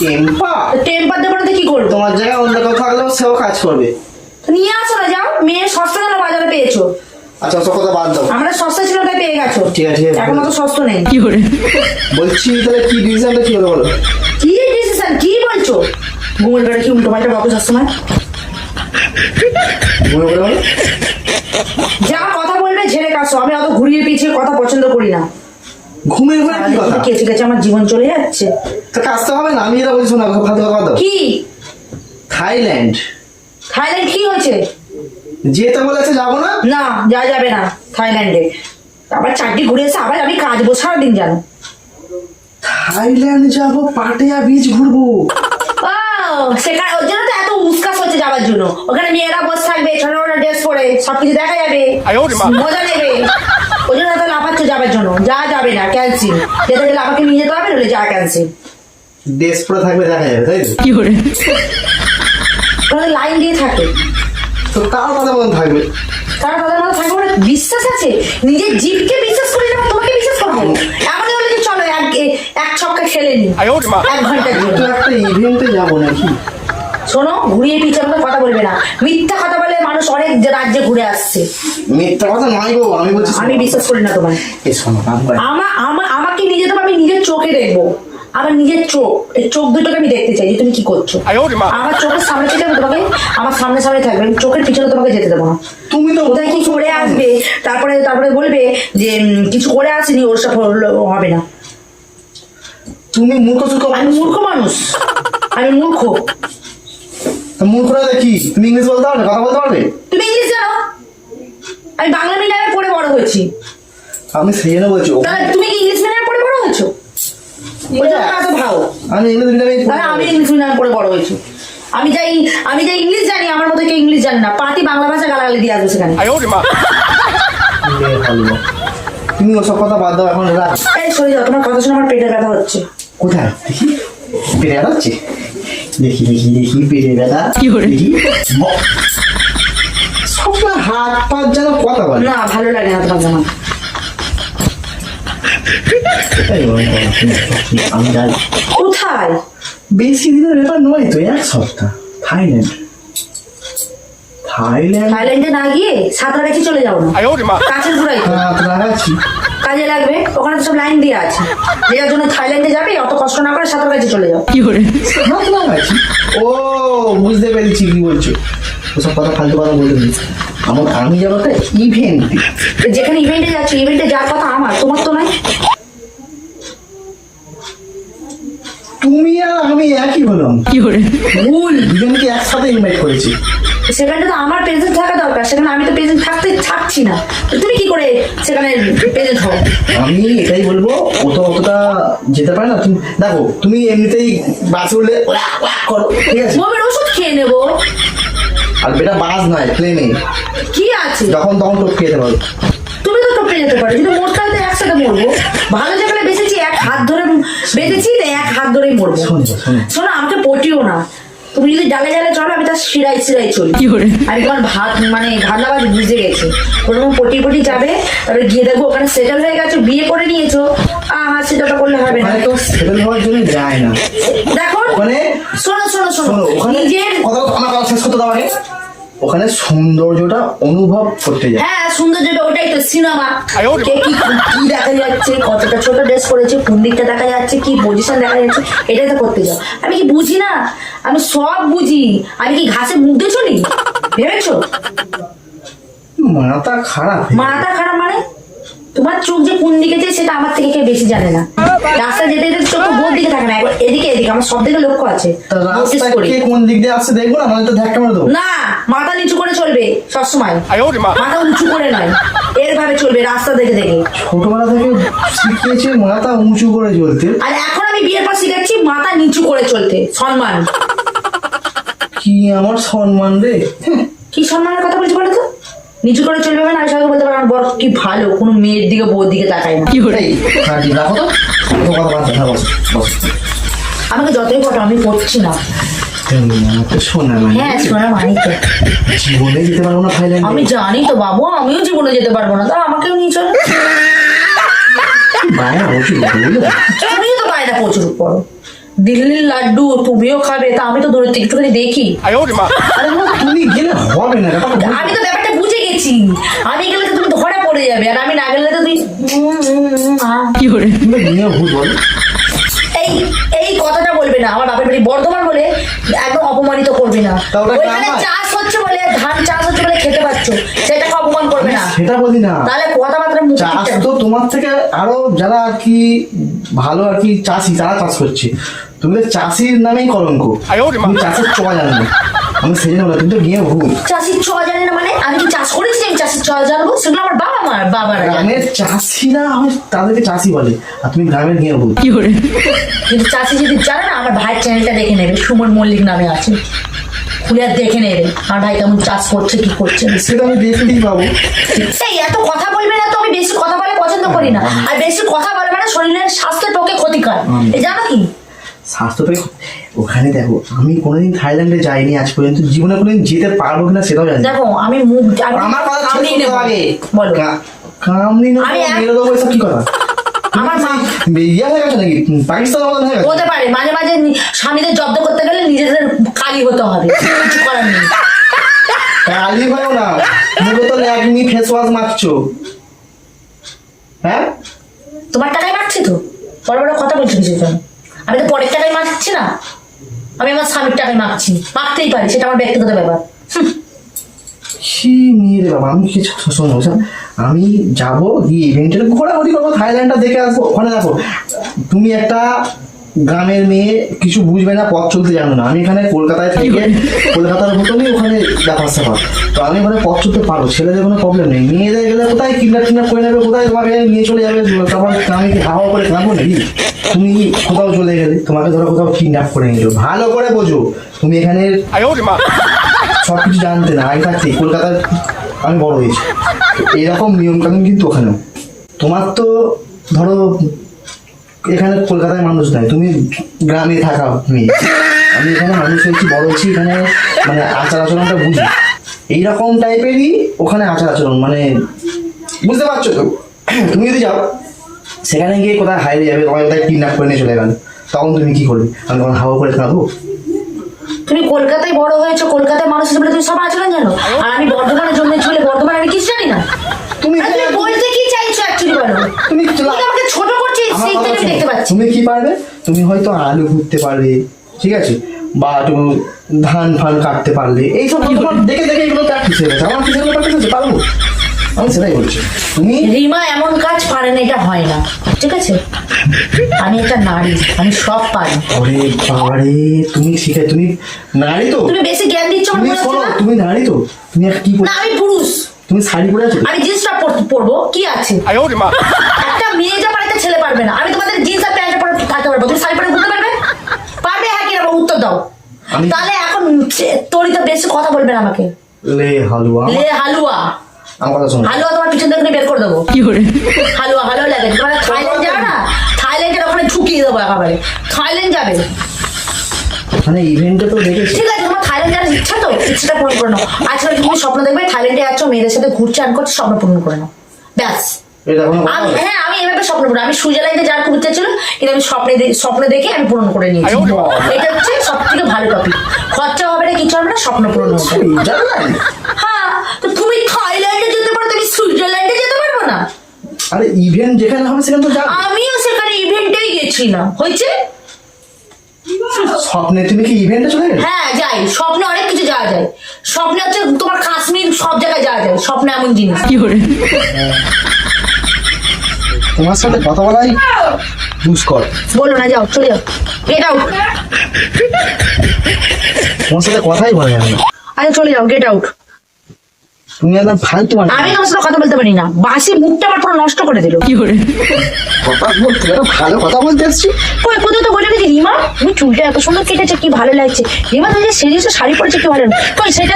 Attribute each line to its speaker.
Speaker 1: Tampa.
Speaker 2: Temper দেবো না তো কি করব?
Speaker 1: তোমার জায়গায় অন্য কেউ থাকলেও সেও কাজ করবে।
Speaker 2: নিয়ে আসো না যাও। মেয়ে সস্তা যেন বাজারে পেয়েছ।
Speaker 1: আচ্ছা ওসব কথা বাদ দাও।
Speaker 2: আমরা সস্তা ছিল তাই পেয়ে গেছো।
Speaker 1: ঠিক আছে,
Speaker 2: এখন অত সস্তা নেই।
Speaker 1: বলছি তাহলে কি ডিসিশনটা কি হলো বলো?
Speaker 2: কি ডিসিশন কি বলছো? কি উল্টো পাল্টা বকো সবসময়?
Speaker 1: করে বলো।
Speaker 2: যা কথা বলবে ঝেড়ে কাছো আমি অত ঘুরিয়ে পিছিয়ে কথা পছন্দ করি না।
Speaker 1: ঘুমের ঘরে কি কথা?
Speaker 2: কেচে কেচে আমার জীবন চলে যাচ্ছে।
Speaker 1: তা কাজতে হবে না আমি এটা বলছি শোনা ফালতু কথা দাও।
Speaker 2: কি?
Speaker 1: থাইল্যান্ড।
Speaker 2: থাইল্যান্ড কি হয়েছে?
Speaker 1: যেতে বলেছে যাব না?
Speaker 2: না যা যাবে না থাইল্যান্ডে। আবার চারটি ঘুরে এসে আবার আমি কাজবো সারাদিন জানো।
Speaker 1: থাইল্যান্ড যাব পাটিয়া বিচ ঘুরবো।
Speaker 2: ও সেখানে ওর জন্য তো এত উস্কাস হচ্ছে যাওয়ার জন্য। ওখানে মেয়েরা বসে থাকবে ছোট ছোট ড্রেস পরে সবকিছু দেখা যাবে। মজা নেবে। জন্য যাবার জন্য যা যাবে না ক্যান্সেল যেতে গেলে আমাকে নিয়ে যেতে হবে নইলে যা ক্যান্সেল
Speaker 1: পরে থাকবে দেখা যাবে তাই তো?
Speaker 2: ওখানে লাইন দিয়ে থাকে।
Speaker 1: তো তার কথা মতন থাকবে?
Speaker 2: তারা তাদের মধ্যে থাকবে ওরা বিশ্বাস আছে? নিজের জীবকে বিশ্বাস করি না তোমাকে বিশ্বাস করব হলে যে চলো এক এক ছক্কা খেলে নি। এক
Speaker 1: তো একটা ইভেন্টে যাব নাকি?
Speaker 2: শোনো ঘুরিয়ে পিছিয়ে আমাকে কথা বলবে না। মিথ্যা কথা বলে মানুষ অনেক রাজ্যে ঘুরে আসছে।
Speaker 1: মিথ্যা কথা নয় গো আমি বলছি
Speaker 2: আমি বিশ্বাস করি না তোমায়।
Speaker 1: এই শোনো আমার
Speaker 2: আমা আমা আমাকে নিজে তোমার আমি নিজের চোখে দেখব। আমার নিজের চোখ এই চোখ দুটোকে আমি দেখতে চাই যে তুমি কি করছ। আমার চোখের সামনে থেকে আমি তোমাকে? আমার সামনে সামনে থাকবে আমি চোখের পিছনে তোমাকে যেতে দেবো না।
Speaker 1: তুমি তো
Speaker 2: কোথায় কি করে আসবে? তারপরে তারপরে বলবে যে কিছু করে আসেনি ওর সব হলো- হবে না।
Speaker 1: তুমি মূর্খ চুর্খ
Speaker 2: আমি মূর্খ মানুষ। আমি মূর্খ।
Speaker 1: মূর্খরা কি? তুমি ইংলিশ বলতে পারবে? কথা বলতে পারবে?
Speaker 2: তুমি ইংলিশ জানো? আমি বাংলা মিডিয়ামে পড়ে বড় হয়েছি।
Speaker 1: আমি সেই জন্য বলছি
Speaker 2: তাহলে তুমি কি ইংলিশ মিডিয়ামে পড়ে বড় হয়েছো?
Speaker 1: আমি ইংলিশ মিডিয়ামে
Speaker 2: আমি ইংলিশ মিডিয়ামে পড়ে বড় হয়েছি। আমি যাই আমি যাই ইংলিশ জানি আমার মতো কেউ ইংলিশ জানে না। পাতি বাংলা ভাষা গালাগালি দিয়ে আসবে সেখানে।
Speaker 1: তুমি ওসব কথা বাদ দাও এখন রাখ
Speaker 2: এই সরে যাও তোমার কথা শুনে আমার পেটের ব্যথা হচ্ছে।
Speaker 1: কোথায়? দেখি। পেটে ব্যথা হচ্ছে? দেখি দেখি দেখি। পেটে ব্যথা দেখি। সবসময় হাত পা যেন কথা বলে।
Speaker 2: না ভালো লাগে না তোমার জামা
Speaker 1: এই বাবা, আমি যাই।
Speaker 2: কোথায়?
Speaker 1: বেশি দিনের ব্যাপার নয় তো এক সপ্তাহ। থাইল্যান্ড। থাইল্যান্ড
Speaker 2: থাইল্যান্ডে না গিয়ে সাঁতরা সাঁতরাগাছি চলে যাও না কাছের ঘুরাই
Speaker 1: লাগাচ্ছি
Speaker 2: কাজে লাগবে ওখানে তো সব লাইন দিয়ে আছে। যে যার জন্য থাইল্যান্ডে যাবে অত কষ্ট না করে সাঁতরাগাছি চলে যাও।
Speaker 1: হাত লাগাচ্ছি ও বুঝতে পেরেছি কি বলছো? ওসব কথা ফালতু কথা বলতে নেই। আমার আমি যাব একটা ইভেন্ট
Speaker 2: যেখানে ইভেন্টে যাচ্ছ ইভেন্টে যার কথা আমার তোমার তো নয়।
Speaker 1: তুমি আর আমি একই হলাম।
Speaker 2: ভুল
Speaker 1: দুজনকে একসাথে ইনভাইট করেছি।
Speaker 2: সেখানে তো আমার প্রেজেন্ট থাকা দরকার সেখানে আমি তো প্রেজেন্ট থাকতে থাকছি না। তুমি কি করে সেখানে প্রেজেন্ট হও?
Speaker 1: আমি এটাই বলব ও তো অতটা যেতে পারে না। তুমি দেখো তুমি এমনিতেই বাসে উঠলে করো ঠিক আছে?
Speaker 2: ওষুধ খেয়ে নেব।
Speaker 1: আর বেটা বাস নয় প্লেনে
Speaker 2: কি আছে?
Speaker 1: যখন তখন টপকে যেতে পারো
Speaker 2: তুমি তো টপকে যেতে পারো যদি মরতে তো একসাথে মরবো। ভালো যেখানে বেঁচেছি এক হাত ধরে বেঁচেছি এক হাত ধরেই মরবো।
Speaker 1: শোনো
Speaker 2: আমাকে পটিও না। তুমি যদি ডালে ডালে চলো আমি তার শিরাই শিরাই চলি। আমি তোমার ভাত মানে ধান্দাবাজ বুঝে গেছি। প্রথম পটি পটি যাবে তারপরে গিয়ে দেখব ওখানে সেটেল হয়ে গেছো বিয়ে করে নিয়েছো। আহা সেটা করলে হবে না।
Speaker 1: সেটেল হওয়ার জন্য যায় না।
Speaker 2: দেখো
Speaker 1: মানে
Speaker 2: শোনো শোনো শোনো। নিজের
Speaker 1: কথা আমার কথা শেষ করতে দাও আগে। ওখানে সৌন্দর্যটা অনুভব করতে যায়।
Speaker 2: হ্যাঁ সৌন্দর্যটা ওটাই তো সিনেমা। কে কি কি দেখা যাচ্ছে কতটা ছোট ড্রেস পরেছে কোন দিকটা দেখা যাচ্ছে কি পজিশন দেখা যাচ্ছে এটাই তো করতে যাও। আমি কি বুঝি না? আমি সব বুঝি। আমি কি ঘাসে মুখ দিয়ে চলি ভেবেছো?
Speaker 1: মাথা খারাপ
Speaker 2: মাথা খারাপ মানে? তোমার চোখ যে কোন দিকে যায় সেটা আমার থেকে কেউ বেশি জানে না। রাস্তা যেতে যেতে চোখ দিকে থাকে না। একবার এদিকে এদিকে আমার সব দিকে লক্ষ্য আছে।
Speaker 1: কে কোন দিক দিয়ে আসছে দেখব না মানে তো ধাক্কা মেরে দেবো।
Speaker 2: না মাথা নিচু করে চলবে সবসময়। মাথা উঁচু করে নয়। এর ভাবে চলবে রাস্তা দেখে দেখে।
Speaker 1: ছোটবেলা থেকে শিখিয়েছে মাথা উঁচু করে চলতে।
Speaker 2: আর এখন আমি বিয়ের পর শিখাচ্ছি মাথা নিচু করে চলতে। সম্মান।
Speaker 1: কি আমার সম্মান রে?
Speaker 2: কি সম্মানের কথা বলছি বলো তো? নিচু করে চলবে মানে আমি সবাইকে বলতে পারব আমার বর কি ভালো কোনো মেয়ের দিকে বউর দিকে তাকায় না।
Speaker 1: ঠিক, রাখো তো।
Speaker 2: আমাকে যতই পটো আমি পড়ছি না। হ্যাঁ, আমি জানি তো বাবু আমিও জীবনে যেতে পারব না। তা আমাকেও নিয়ে চলো।
Speaker 1: বায়না
Speaker 2: তো বায়না প্রচুর পড়ো। দিল্লির লাড্ডু তুমিও খাবে তা আমি তো দূরের থেকে একটুখানি দেখি।
Speaker 1: তুমি গেলে হবে না
Speaker 2: আমি তো ব্যাপারটা বুঝে গেছি। আমি গেলে পড়ে যাবে। আর আমি না গেলে তো তুই এই এই কথাটা বলবে না। আমার বাপের বাড়ি বর্ধমান বলে একদম অপমানিত করবে না। ওইখানে চাষ হচ্ছে বলে ধান চাষ হচ্ছে বলে খেতে পাচ্ছ। সেটাকে অপমান করবে না।
Speaker 1: সেটা বলি না।
Speaker 2: তাহলে কথাবার্তা
Speaker 1: চাষ তো তোমার থেকে আরও যারা আর কি ভালো আর কি চাষি তারা চাষ করছে। তুমি তো চাষির নামেই কলঙ্ক। তুমি চাষির চ জানো আমি সেই জন্য তুমি তো গিয়ে ভুল
Speaker 2: চাষির চ জানি না মানে? আমি কি চাষ করেছি? আমি চাষির চ জানব সেগুলো আমার বাবা মার বাবার
Speaker 1: গ্রামের চাষিরা আমি তাদেরকে চাষি বলে আর তুমি গ্রামে গিয়ে ভুল কি করে?
Speaker 2: কিন্তু চাষি যদি জানে না আমার ভাইয়ের চ্যানেলটা দেখে নেবে। সুমন মল্লিক নামে আছে। খুলে দেখে নেবে। আমার ভাই কেমন চাষ করছে কি করছে
Speaker 1: সেটা আমি দেখে দেখতেই পাবো
Speaker 2: সেই এত কথা বলবে না তো আমি বেশি কথা বলে পছন্দ করি না। আর বেশি কথা বলে মানে শরীরের স্বাস্থ্যের পক্ষে ক্ষতিকর। জানো কি?
Speaker 1: স্বাস্থ্যটাই ওখানে দেখো আমি কোনোদিন থাইল্যান্ডে যাইনি আজ পর্যন্ত জীবনে কোনোদিন যেতে পারব কিনা সেটাও জানি।
Speaker 2: দেখো আমি মুখ
Speaker 1: আমার কথা
Speaker 2: কামড়িয়ে
Speaker 1: ছিল
Speaker 2: নেব।
Speaker 1: আগে
Speaker 2: বলো।
Speaker 1: কা- না মেরে দেবো এসব কি কথা?
Speaker 2: আমার মা
Speaker 1: ইয়ে হয়ে গেছে নাকি? পাকিস্তানের মতন হয়ে গেছে?
Speaker 2: হতে পারে মাঝে মাঝে স্বামীদের জব্দ করতে গেলে নিজেদের কালি হতে হবে। কিছু করার নেই।
Speaker 1: কালি ভালো না। মুখে তো ল্যাকমি ফেস ওয়াশ মাখছো। হ্যাঁ?
Speaker 2: তোমার টাকায় মারছি তো? বড় বড় কথা বলছো কিছু জন্য আমি তো পরের টাকায় মাখছি না। আমি আমার স্বামীর টাকায় মাখছি মাখতেই পারি, সেটা আমার ব্যক্তিগত ব্যাপার।
Speaker 1: আমি শোনো আমি যাব, গিয়ে ঘোরাঘুরি করব, থাইল্যান্ডটা দেখে আসব। ওখানে দেখো, তুমি একটা গ্রামের মেয়ে কিছু বুঝবে না পথ চলতে জানো না। আমি এখানে কলকাতায় থেকে কলকাতার মতনই ওখানে দেখা সাফা তো আমি ওখানে পথ চলতে পারব ছেলেদের কোনো প্রবলেম নেই। মেয়েদের গেলে কোথায় কিডন্যাপ টিডন্যাপ করে নেবে কোথায় তোমাকে নিয়ে চলে যাবে? তারপর আমি কি হাওয়া করে খাব নাকি? তুমি কোথাও চলে গেলে তোমাকে ধরো কোথাও কিডন্যাপ করে নিল ভালো করে বোঝো তুমি এখানে সব কিছু জানতে না আগে থাকতে কলকাতার আমি বড় হয়েছি। এরকম নিয়মকানুন কিন্তু ওখানেও। তোমার তো ধরো এখানে কলকাতায় মানুষ নাই। তুমি গ্রামে থাকা মেয়ে। আমি এখানে মানুষ হয়েছি বড় হয়েছি এখানে মানে আচার আচরণটা বুঝি। এইরকম টাইপেরই ওখানে আচার আচরণ মানে বুঝতে পারছ তো? তুমি যদি যাও সেখানে গিয়ে কোথায় হারিয়ে যাবে তোমার কোথায় কিডন্যাপ করে নিয়ে চলে গেল তখন তুমি কি করবে? আমি তখন হাওয়া করে খাব?
Speaker 2: তুমি কলকাতায় বড় হয়েছো কলকাতায় মানুষ হিসেবে তুমি সব আচরণ জানো? আর আমি বর্ধমানে জন্মেছি বলে বর্ধমানে আমি কিছু জানি না।
Speaker 1: তুমি
Speaker 2: বলতে কি চাইছো অ্যাকচুয়ালি বলো?
Speaker 1: তুমি
Speaker 2: তুমি আমাকে ছোট
Speaker 1: আমার
Speaker 2: সেই দেখতে পাচ্ছি।
Speaker 1: তুমি কি পারবে? তুমি হয়তো আলু ঘুরতে পারবে ঠিক আছে? বা একটু ধান ফান কাটতে পারলে। এইসব তোমার দেখে দেখে এগুলো প্র্যাকটিস হয়ে গেছে আমার কি সেগুলো প্র্যাকটিস হচ্ছে পারব? আমি সেটাই বলছি। তুমি
Speaker 2: রিমা এমন কাজ পারে না এটা হয় না। ঠিক আছে? আমি একটা নারী আমি সব পারি।
Speaker 1: ওরে বাবারে তুমি শিখে তুমি নারী তো?
Speaker 2: তুমি বেশি জ্ঞান দিচ্ছ
Speaker 1: তুমি? তুমি নারী তো? তুমি কি
Speaker 2: আমি পুরুষ।
Speaker 1: তুমি শাড়ি পরে আছো?
Speaker 2: আমি জিন্সটা পরবো। কি আছে? একটা মেয়ে যা পারে ছেলে পারবে না। আমি তোমাদের জিন্স আর প্যান্ট পরে থাকতে পারব। তুমি শাড়ি পরে ঘুরতে পারবে? পারবে হ্যাঁ কিনা? উত্তর দাও। তাহলে এখন তোরই তো বেশি কথা বলবে না আমাকে।
Speaker 1: লে হালুয়া।
Speaker 2: লে হালুয়া।
Speaker 1: আমার কথা শোনো।
Speaker 2: হালুয়া তোমার পিছন থেকে বের করে দেবো। কি করে? হালুয়া হালুয়া লাগে। তোমরা থাইল্যান্ড যাবে না? থাইল্যান্ডের ওখানে ঢুকিয়ে দেবো একেবারে। থাইল্যান্ড যাবে।
Speaker 1: মানে ইভেন্টটা তো দেখেছি।
Speaker 2: ঠিক আছে থাইল্যান্ড যাওয়ার ইচ্ছা তো ইচ্ছাটা পূরণ করে নাও। আজকাল তুমি স্বপ্ন দেখবে থাইল্যান্ডে যাচ্ছ মেয়েদের সাথে ঘুরছে আন করছে স্বপ্ন পূরণ করে নাও। ব্যাস। আমি হ্যাঁ আমি এভাবে স্বপ্ন পূরণ আমি সুইজারল্যান্ডে যাওয়ার খুব ইচ্ছা ছিল কিন্তু আমি স্বপ্নে স্বপ্নে দেখে আমি পূরণ করে নিয়েছি।
Speaker 3: আরে।
Speaker 2: এটা হচ্ছে সব থেকে ভালো টপিক খরচা হবে না কিছু হবে না স্বপ্ন পূরণ হবে। হ্যাঁ তো তুমি থাইল্যান্ডে যেতে পারো তুমি সুইজারল্যান্ডে যেতে পারব না?
Speaker 1: আরে ইভেন্ট যেখানে হবে সেখানে তো যাও
Speaker 2: আমিও সেখানে ইভেন্টেই গেছিলাম। হয়েছে?
Speaker 1: স্বপ্নে তুমি কি ইভেন্টে চলে গেলে?
Speaker 2: হ্যাঁ যাই। স্বপ্নে অনেক কিছু যাওয়া যায়। স্বপ্নে হচ্ছে তোমার কাশ্মীর সব জায়গায় যাওয়া যায়। স্বপ্নে এমন জিনিস।
Speaker 1: তোমার সাথে কথা বলাই দুষ্কর
Speaker 2: বলো না যাও চলে যাও। গেট আউট
Speaker 1: তোমার সাথে কথাই বলা যাবে না।
Speaker 2: আচ্ছা চলে যাও গেট আউট
Speaker 1: তুমি একদম ফালতু মানুষ।
Speaker 2: আমি তোমার সাথে কথা বলতে পারি না বাসি মুখটা আমার পুরো নষ্ট করে দিল।
Speaker 1: কথা বলতে ভালো কথা বলতে আসছি
Speaker 2: কই কোথাও তো বলে গেছি রিমা? তুমি চুলটা এত সুন্দর কেটেছে কি ভালো লাগছে। রিমা তুমি যে সিরিয়াসে শাড়ি পরেছে কি ভালো কই সেটা